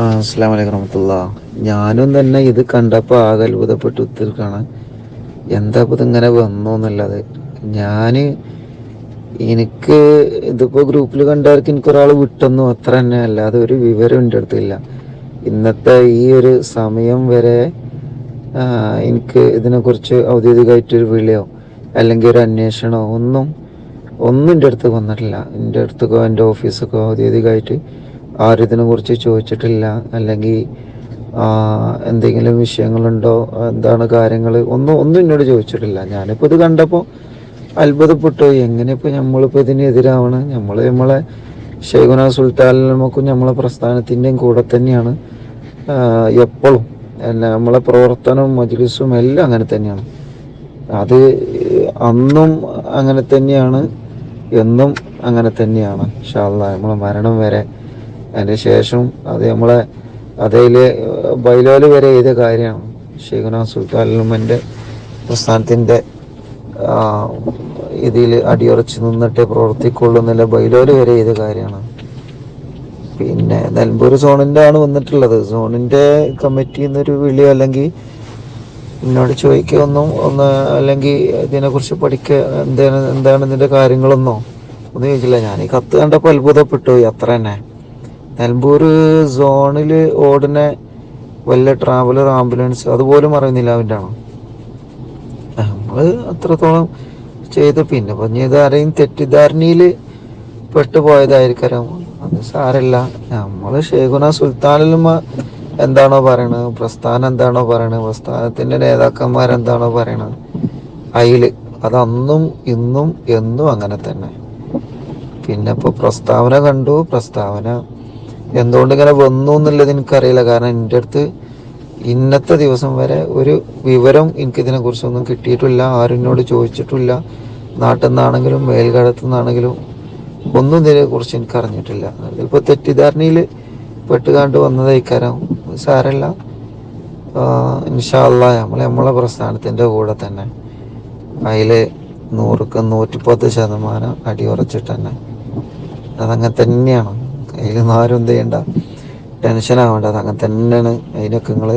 അസ്സാം വലൈക്കും വറഹമത്തുള്ള. ഞാനും തന്നെ ഇത് കണ്ടപ്പോൾ ആകെ അത്ഭുതപ്പെട്ട്. തീർക്കാണ് എന്താ ഇപ്പം ഇതിങ്ങനെ വന്നു എന്നുള്ളത് ഞാൻ എനിക്ക് ഇതിപ്പോൾ ഗ്രൂപ്പിൽ കണ്ടവർക്ക് എനിക്കൊരാൾ വിട്ടെന്നു. അത്ര തന്നെ. അല്ലാതെ ഒരു വിവരം എന്റെ അടുത്തില്ല ഇന്നത്തെ ഈ ഒരു സമയം വരെ എനിക്ക് ഇതിനെക്കുറിച്ച് ഔദ്യോഗികമായിട്ടൊരു വിളിയോ അല്ലെങ്കിൽ ഒരു അന്വേഷണമോ ഒന്നും ഒന്നും എന്റെ അടുത്ത് വന്നിട്ടില്ല. എന്റെ അടുത്തേക്കോ എന്റെ ഓഫീസൊക്കെ ഔദ്യോഗികമായിട്ട് ആരും ഇതിനെക്കുറിച്ച് ചോദിച്ചിട്ടില്ല. അല്ലെങ്കിൽ എന്തെങ്കിലും വിഷയങ്ങളുണ്ടോ? എന്താണ് കാര്യങ്ങൾ ഒന്നും ഒന്നും എന്നോട് ചോദിച്ചിട്ടില്ല. ഞാനിപ്പോൾ ഇത് കണ്ടപ്പോൾ അത്ഭുതപ്പെട്ടു. എങ്ങനെ ഇപ്പോൾ നമ്മളിപ്പോൾ ഇതിനെതിരാവണ് നമ്മൾ നമ്മളെ ഷെയ്ഖുന സുൽത്താനും നമ്മളെ പ്രസ്ഥാനത്തിന്റെയും കൂടെ തന്നെയാണ്. എപ്പോഴും നമ്മളെ പ്രവർത്തനവും മജ്ലിസും എല്ലാം അങ്ങനെ തന്നെയാണ്. അത് അന്നും അങ്ങനെ തന്നെയാണ്. എന്നും അങ്ങനെ തന്നെയാണ്. ഷാള്ള നമ്മളെ മരണം വരെ അതിന് ശേഷം അത് നമ്മളെ അതേൽ ബൈലോൽ വരെ ചെയ്ത കാര്യമാണ്. ഷെയ്ഖുന സുൽത്താനുമന്റെ പ്രസ്ഥാനത്തിന്റെ ഇതിൽ അടിയുറച്ച് നിന്നിട്ട് പ്രവർത്തിക്കുള്ളൂ എന്നല്ല ബൈലോൽ വരെ ചെയ്ത കാര്യമാണ്. പിന്നെ നെൽമ്പൂർ സോണിന്റെ ആണ് വന്നിട്ടുള്ളത്. സോണിന്റെ കമ്മിറ്റിയിൽ നിന്നൊരു വിളി അല്ലെങ്കിൽ എന്നോട് ചോദിക്കൊന്നും ഒന്ന് അല്ലെങ്കിൽ ഇതിനെക്കുറിച്ച് പഠിക്കുക എന്താണ് എന്താണ് ഇതിന്റെ കാര്യങ്ങളൊന്നോ? ഒന്നും ചോദിച്ചില്ല. ഞാൻ ഈ കത്ത് കണ്ടപ്പോൾ അത്ഭുതപ്പെട്ടു. അത്ര തന്നെ നിലമ്പൂർ സോണിൽ ഓടുന്ന വല്ല ട്രാവലർ ആംബുലൻസ് അതുപോലും അറിയുന്നില്ല അവന്റെ ആണോ നമ്മൾ അത്രത്തോളം ചെയ്ത് പിന്നെ പറഞ്ഞ ഇത് ആരെയും തെറ്റിദ്ധാരണയിൽ പെട്ടുപോയതായിരിക്കാം അത് സാരല്ല. നമ്മൾ ഷേഖുന സുൽത്താനിലും എന്താണോ പറയണത് പ്രസ്ഥാനം എന്താണോ പറയണത് പ്രസ്ഥാനത്തിന്റെ നേതാക്കന്മാരെന്താണോ പറയണത് അതിൽ അതന്നും ഇന്നും എന്നും അങ്ങനെ തന്നെ. പിന്നെ ഇപ്പോൾ പ്രസ്താവന കണ്ടു. പ്രസ്താവന എന്തുകൊണ്ട് ഇങ്ങനെ വന്നു എന്നുള്ളത് എനിക്കറിയില്ല. കാരണം എന്റെ അടുത്ത് ഇന്നത്തെ ദിവസം വരെ ഒരു വിവരം എനിക്ക് ഇതിനെ കുറിച്ചൊന്നും കിട്ടിയിട്ടില്ല. ആരും എന്നോട് ചോദിച്ചിട്ടില്ല. നാട്ടിൽ നിന്നാണെങ്കിലും മേൽഘടത്തു നിന്നാണെങ്കിലും ഒന്നും ഇതിനെ കുറിച്ച് എനിക്ക് അറിഞ്ഞിട്ടില്ല ചിലപ്പോൾ തെറ്റിദ്ധാരണയിൽ പെട്ടുകാണ്ട് വന്നതായിക്കാരം സാരല്ല. ഇൻഷാല്ല നമ്മൾ നമ്മളെ പ്രസ്ഥാനത്തിന്റെ കൂടെ തന്നെ. അതിൽ നൂറുക്ക് നൂറ്റിപ്പത്ത് ശതമാനം അടിയുറച്ചിട്ട് തന്നെ. അതങ്ങനെ തന്നെയാണ്. അതിൽ ആരും എന്ത് ചെയ്യണ്ട. ടെൻഷൻ ആവേണ്ട. അങ്ങനെ തന്നെയാണ്. അതിനൊക്കെ നിങ്ങൾ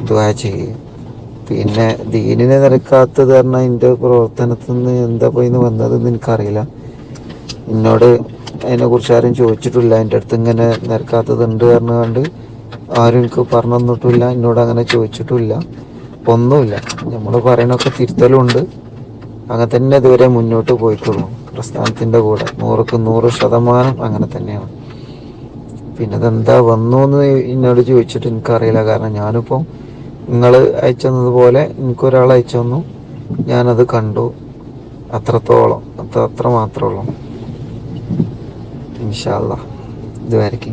ദ്വാ ചെയ്യുക പിന്നെ ദീനിനെ നിരക്കാത്തത് പറഞ്ഞാൽ എന്റെ പ്രവർത്തനത്തിൽ നിന്ന് എന്താ പോയിന്ന് വന്നതെന്ന് എനിക്കറിയില്ല. എന്നോട് അതിനെ കുറിച്ച് ആരും ചോദിച്ചിട്ടില്ല. എന്റെ അടുത്ത് ഇങ്ങനെ നിരക്കാത്തതുണ്ട് പറഞ്ഞുകൊണ്ട് ആരും എനിക്ക് പറഞ്ഞു തന്നിട്ടില്ല. എന്നോട് അങ്ങനെ ചോദിച്ചിട്ടില്ല. ഒന്നുമില്ല. നമ്മൾ പറയണൊക്കെ തിരുത്തലുണ്ട്. അങ്ങനെ തന്നെ ഇതുവരെ മുന്നോട്ട് പോയിട്ടുള്ളൂ. പ്രസ്ഥാനത്തിന്റെ കൂടെ. നൂറുക്ക് നൂറ് ശതമാനം അങ്ങനെ തന്നെയാണ്. പിന്നെ അതെന്താ വന്നു എന്ന് എന്നോട് ചോദിച്ചിട്ട് എനിക്കറിയില്ല. കാരണം ഞാനിപ്പോൾ നിങ്ങൾ അയച്ചതുപോലെ എനിക്കൊരാൾ അയച്ചു തന്നു. ഞാനത് കണ്ടു. അത്രത്തോളം അത്ര അത്ര മാത്രമേ ഉള്ളൂ. ഇൻഷാല്ല ഇതുവരയ്ക്ക്